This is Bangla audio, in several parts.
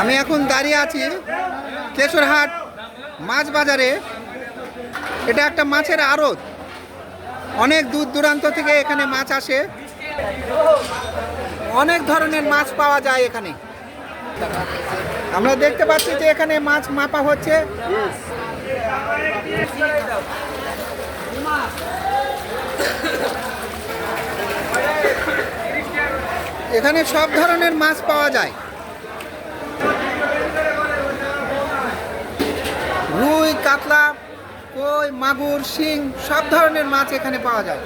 আমি এখন দাঁড়িয়ে আছি কেশরহাট মাছ বাজারে। এটা একটা মাছের আড়ত। অনেক দূর দূরান্ত থেকে এখানে মাছ আসে। অনেক ধরনের মাছ পাওয়া যায় এখানে। আমরা দেখতে পাচ্ছি যে এখানে মাছ মাপা হচ্ছে। এখানে সব ধরনের মাছ পাওয়া যায়। রুই কাতলা কই মাগুর শিং সব ধরনের মাছ এখানে পাওয়া যায়।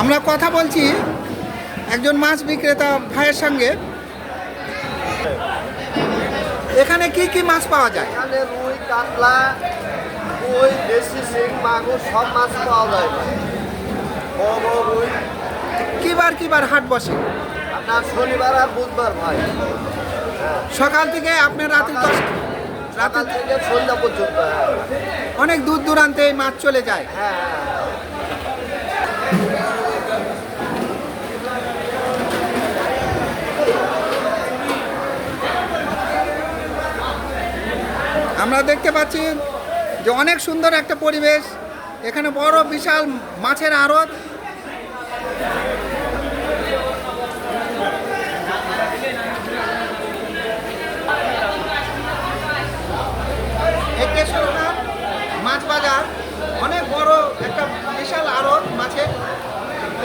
আমরা কথা বলছি একজন মাছ বিক্রেতা ভাইয়ের সঙ্গে। এখানে কি কি মাছ পাওয়া যায়? এখানে রুই কাতলা কই দেশি শিং মাগুর সব মাছ পাওয়া যায়। বড় বড় রুই। কিবার কিবার হাট বসে? আপনার শনিবার আর বুধবার ভাই। সকাল থেকে আপনার রাতে দশ রাতে সন্ধ্যা পর্যন্ত হ্যাঁ। অনেক দূর দূরান্তে এই মাছ চলে যায়। হ্যাঁ হ্যাঁ। আমরা দেখতে পাচ্ছি যে অনেক সুন্দর একটা পরিবেশ। এখানে বড় বিশাল মাছের আড়ত এই কেশরহাট মাছ বাজার অনেক বড় একটা বিশাল আড়ত মাছের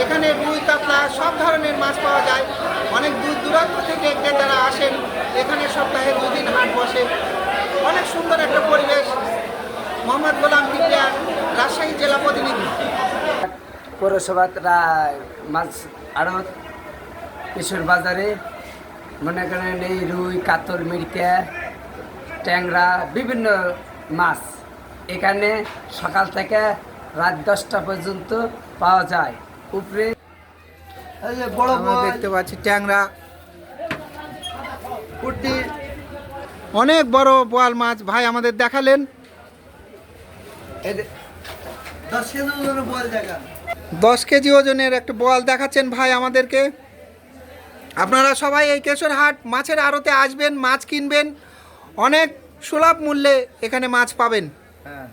এখানে রুই, কাতলা, সব ধরনের মাছ পাওয়া যায়। অনেক দূর দূরান্ত থেকে ক্রেতারা আসেন। এখানে সপ্তাহে দুদিন হাট বসে। অনেক সুন্দর একটা পরিবেশ। মোহাম্মদ গোলাম কিবরিয়া রাজশাহী জেলা প্রতিনিধি। পৌরসভা মাছ আড়ত, কিশোর বাজারে, মনে করেন এই রুই, কাতল, মিরকা, ট্যাংরা, বিভিন্ন মাছ। এখানে সকাল থেকে রাত দশটা পর্যন্ত পাওয়া যায়। উপরে বড় দেখতে পাচ্ছি ট্যাংরা। অনেক বড় বোয়াল মাছ। ভাই আমাদের দেখালেন। দশ কেজি ওজনের একটা বোয়াল দেখাচ্ছেন ভাই আমাদেরকে। আপনারা সবাই এই কেশরহাট মাছের আড়তে আসবেন মাছ কিনবেন। অনেক সুলভ মূল্যে এখানে মাছ পাবেন। হ্যাঁ